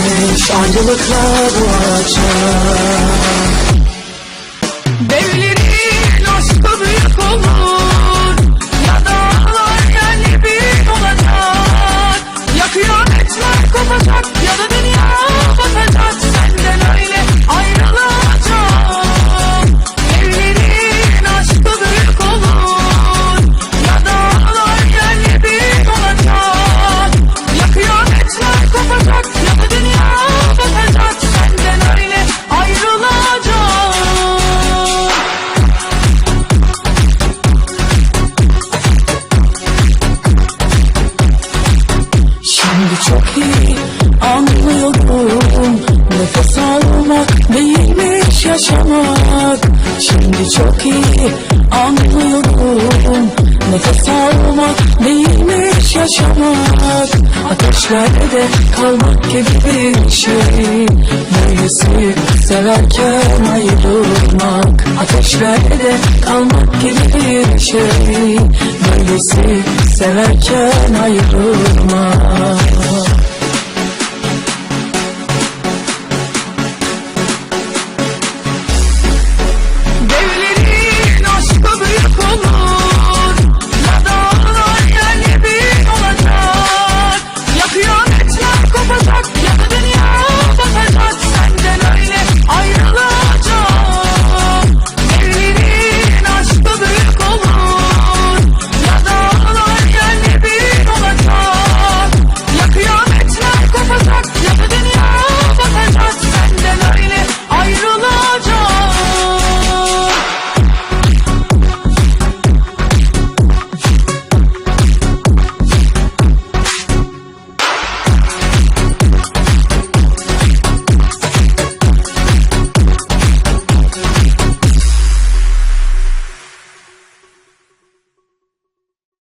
Güneş ayrılıkla doğacak Devlerin Nefes almak değilmiş yaşamak. Şimdi çok iyi anlıyorum. Nefes almak değilmiş yaşamak. Ateşlerde kalmak gibi bir şey. Böylesi severken ayrılmak. Ateşlerde kalmak gibi bir şey. Böylesi severken ayrılmak